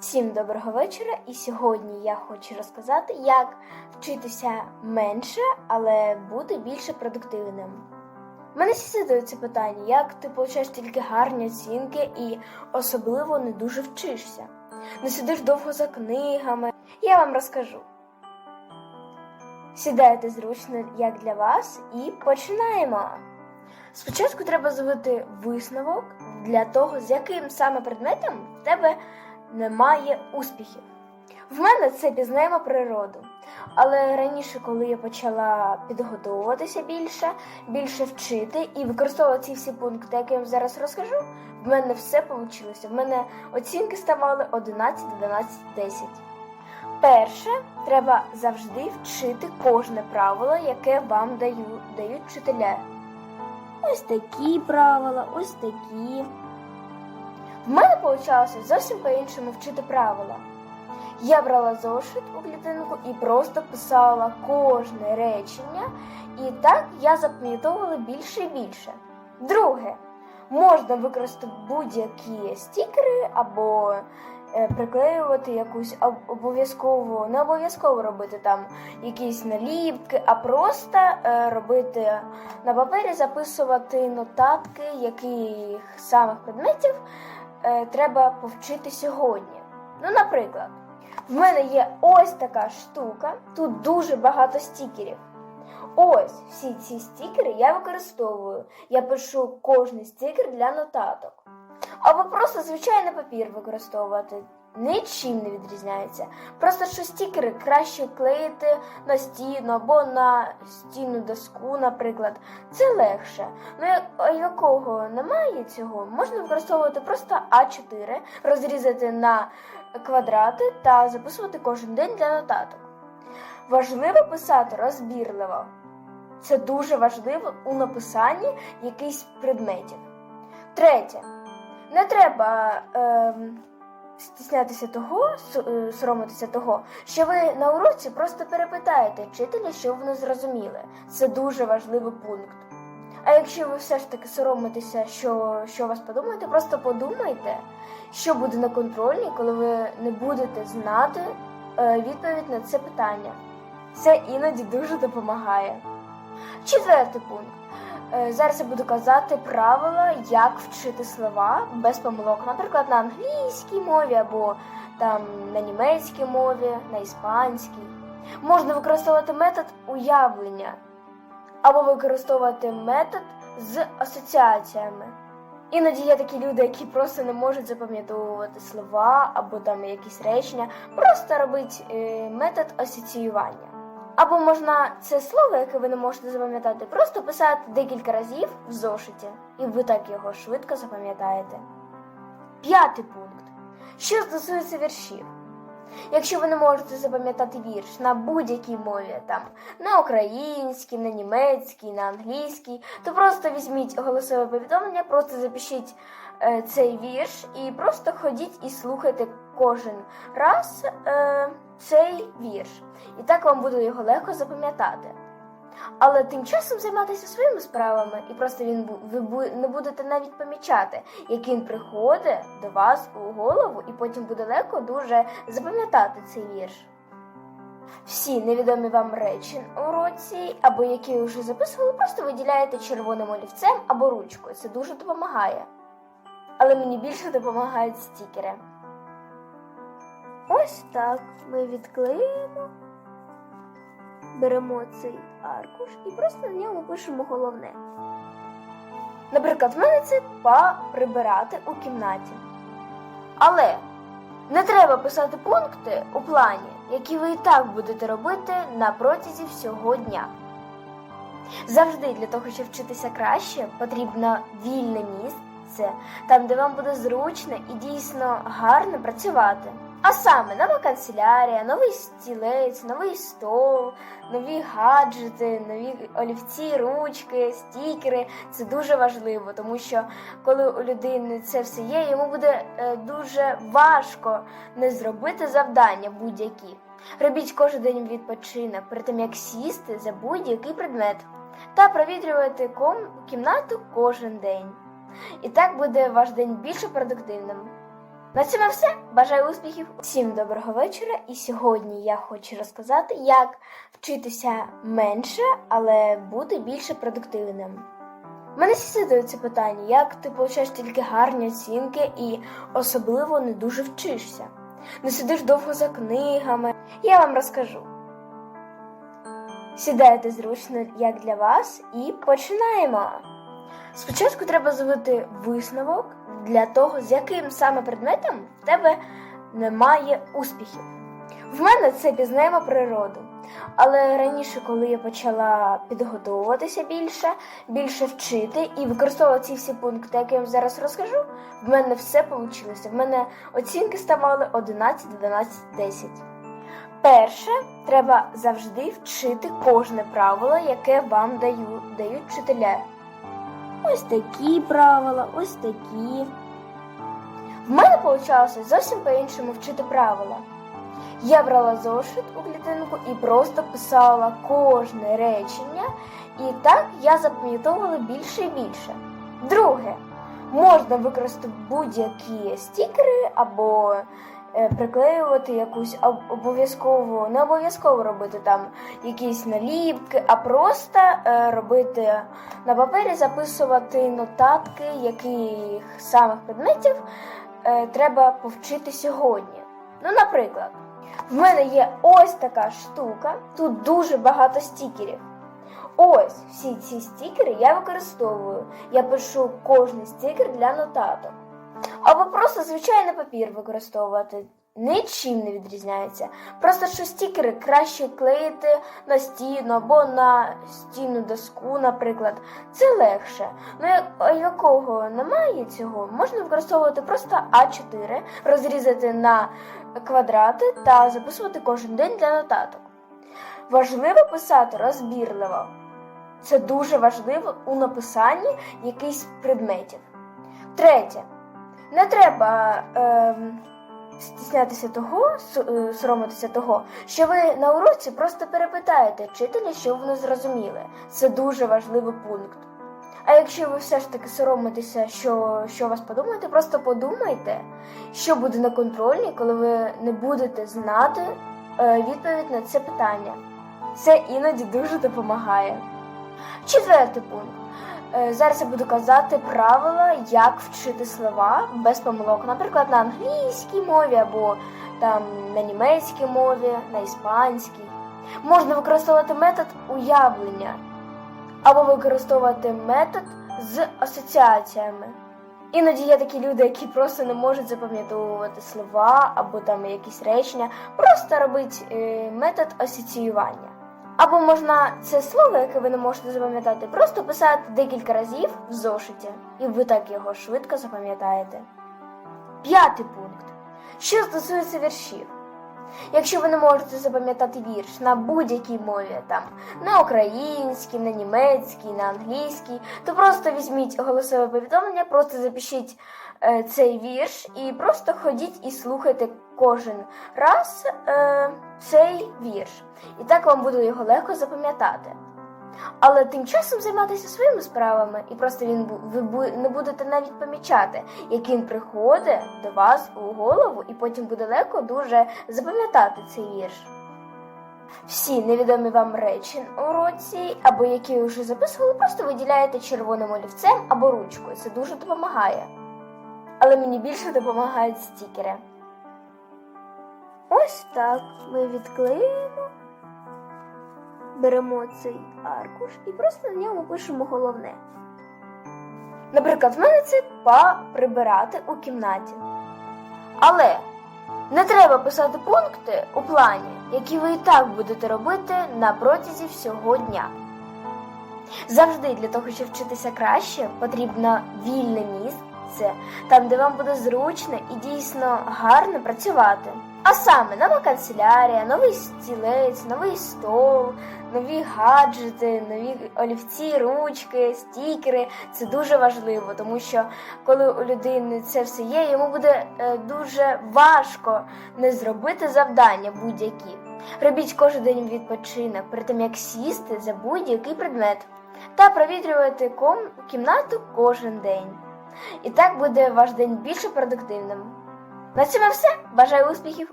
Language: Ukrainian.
Всім доброго вечора, і сьогодні я хочу розказати, як вчитися менше, але бути більше продуктивним. Мене всі задають це питання, як ти получаєш тільки гарні оцінки і особливо не дуже вчишся. Не сидиш довго за книгами. Я вам розкажу. Сідайте зручно, як для вас, і починаємо. Спочатку треба зробити висновок для того, з яким саме предметом в тебе немає успіхів. В мене це пізнаємо природу. Але раніше, коли я почала підготовуватися більше, більше вчити і використовувати ці всі пункти, які я вам зараз розкажу, в мене все вийшло. В мене оцінки ставали 11, 12, 10. Перше, треба завжди вчити кожне правило, яке вам дають, дають вчителя. Ось такі правила, ось такі. В мене вийшло зовсім по-іншому вчити правила. Я брала зошит у клітинку і просто писала кожне речення, і так я запам'ятовувала більше і більше. Друге, можна використати будь-які стікери або е, приклеювати якусь об- обов'язково, не обов'язково робити там якісь наліпки, а просто е, робити на папері, записувати нотатки, яких самих предметів е, треба повчити сьогодні. Ну, наприклад, в мене є ось така штука, тут дуже багато стікерів. Ось всі ці стікери я використовую. Я пишу кожний стікер для нотаток. Або просто звичайний папір використовувати. Нічим не відрізняється. Просто що стікери краще клеїти на стіну або на стіну доску, наприклад. Це легше. Ну, якого немає цього, можна використовувати просто А4, розрізати на квадрати та записувати кожен день для нотаток. Важливо писати розбірливо. Це дуже важливо у написанні якихось предметів. Третє. Не треба ем, стіснятися того, е, соромитися того, що ви на уроці просто перепитаєте вчителя, що вони зрозуміли. Це дуже важливий пункт. А якщо ви все ж таки соромитеся, що, що вас подумаєте, просто подумайте, що буде на контрольній, коли ви не будете знати е, відповідь на це питання. Це іноді дуже допомагає. Четвертий пункт. Е, Зараз я буду казати правила, як вчити слова без помилок, наприклад, на англійській мові або там на німецькій мові, на іспанській. Можна використовувати метод уявлення або використовувати метод з асоціаціями. Іноді є такі люди, які просто не можуть запам'ятовувати слова або там якісь речення, просто робить е, метод асоціювання. Або можна це слово, яке ви не можете запам'ятати, просто писати декілька разів в зошиті, і ви так його швидко запам'ятаєте. П'ятий пункт. Що стосується віршів. Якщо ви не можете запам'ятати вірш на будь-якій мові, там на українській, на німецькій, на англійській, то просто візьміть голосове повідомлення, просто запишіть е, цей вірш і просто ходіть і слухайте кожен раз е, цей вірш. І так вам буде його легко запам'ятати. Але тим часом займатися своїми справами, і просто він ви не будете навіть помічати, як він приходить до вас у голову, і потім буде легко дуже запам'ятати цей вірш. Всі невідомі вам речі на уроці, або які ви вже записували, просто виділяєте червоним олівцем або ручкою. Це дуже допомагає. Але мені більше допомагають стікери. Ось так ми відклеїмо, беремо цей аркуш і просто на ньому пишемо головне. Наприклад, в мене це прибирати у кімнаті. Але не треба писати пункти у плані, які ви і так будете робити на протязі всього дня. Завжди для того, щоб вчитися краще, потрібно вільне місце, там, де вам буде зручно і дійсно гарно працювати. А саме нова канцелярія, новий стілець, новий стол, нові гаджети, нові олівці, ручки, стікери. Це дуже важливо, тому що коли у людини це все є, йому буде е, дуже важко не зробити завдання будь-які. Робіть кожен день відпочинок перед тим, як сісти за будь-який предмет та провітрювати кімнату кожен день. І так буде ваш день більш продуктивним. На цьому все. Бажаю успіхів. Всім доброго вечора. І сьогодні я хочу розказати, як вчитися менше, але бути більше продуктивним. Мене всі це питання, як ти получаєш тільки гарні оцінки і особливо не дуже вчишся. Не сидиш довго за книгами. Я вам розкажу. Сідайте зручно, як для вас, і починаємо. Спочатку треба зробити висновок для того, з яким саме предметом в тебе немає успіхів. В мене це пізнаємо природу. Але раніше, коли я почала підготовуватися більше, більше вчити і використовувати ці всі пункти, які я вам зараз розкажу, в мене все вийшло. В мене оцінки ставали 11, 12, 10. Перше, треба завжди вчити кожне правило, яке вам дають, дають вчителя. Ось такі правила, ось такі. В мене вийшло зовсім по-іншому вчити правила. Я брала зошит у клітинку і просто писала кожне речення, і так я запам'ятовувала більше і більше. Друге, можна використати будь-які стікери або приклеювати якусь об- обов'язково, не обов'язково робити там якісь наліпки, а просто е, робити на папері, записувати нотатки, яких самих предметів е, треба повчити сьогодні. Ну, наприклад, в мене є ось така штука, тут дуже багато стікерів. Ось всі ці стікери я використовую. Я пишу кожний стікер для нотаток. Або просто звичайний папір використовувати. Нічим не відрізняється. Просто що стікери краще клеїти на стіну або на стіну доску, наприклад. Це легше. Ну, якого немає цього, можна використовувати просто А4, розрізати на квадрати та записувати кожен день для нотаток. Важливо писати розбірливо. Це дуже важливо у написанні якихось предметів. Третє. Не треба ем, стіснятися того, е, соромитися того, що ви на уроці просто перепитаєте вчителя, що вони зрозуміли. Це дуже важливий пункт. А якщо ви все ж таки соромитеся, що, що вас подумаєте, просто подумайте, що буде на контрольні, коли ви не будете знати е, відповідь на це питання. Це іноді дуже допомагає. Четвертий пункт. Е, Зараз я буду казати правила, як вчити слова без помилок, наприклад, на англійській мові або там на німецькій мові, на іспанській. Можна використовувати метод уявлення або використовувати метод з асоціаціями. Іноді є такі люди, які просто не можуть запам'ятовувати слова або там якісь речення, просто робить е, метод асоціювання. Або можна це слово, яке ви не можете запам'ятати, просто писати декілька разів в зошиті, і ви так його швидко запам'ятаєте. П'ятий пункт. Що стосується віршів. Якщо ви не можете запам'ятати вірш на будь-якій мові, там на українській, на німецькій, на англійській, то просто візьміть голосове повідомлення, просто запишіть е, цей вірш і просто ходіть і слухайте кожен раз е, цей вірш. І так вам буде його легко запам'ятати. Але тим часом займатися своїми справами, і просто він ви не будете навіть помічати, як він приходить до вас у голову, і потім буде легко дуже запам'ятати цей вірш. Всі невідомі вам речі на уроці, або які ви вже записували, просто виділяєте червоним олівцем або ручкою. Це дуже допомагає. Але мені більше допомагають стікери. Ось так ми відклеюємо, беремо цей аркуш і просто на ньому пишемо головне. Наприклад, в мене це прибирати у кімнаті. Але не треба писати пункти у плані, які ви і так будете робити на протязі всього дня. Завжди для того, щоб вчитися краще, потрібно вільне місце, там, де вам буде зручно і дійсно гарно працювати. А саме нова канцелярія, новий стілець, новий стол, нові гаджети, нові олівці, ручки, стікери. Це дуже важливо, тому що коли у людини це все є, йому буде е, дуже важко не зробити завдання будь-які. Робіть кожен день відпочинок перед тим, як сісти за будь-який предмет та провітрювати ком- кімнату кожен день. І так буде ваш день більше продуктивним. На цьому все. Бажаю успіхів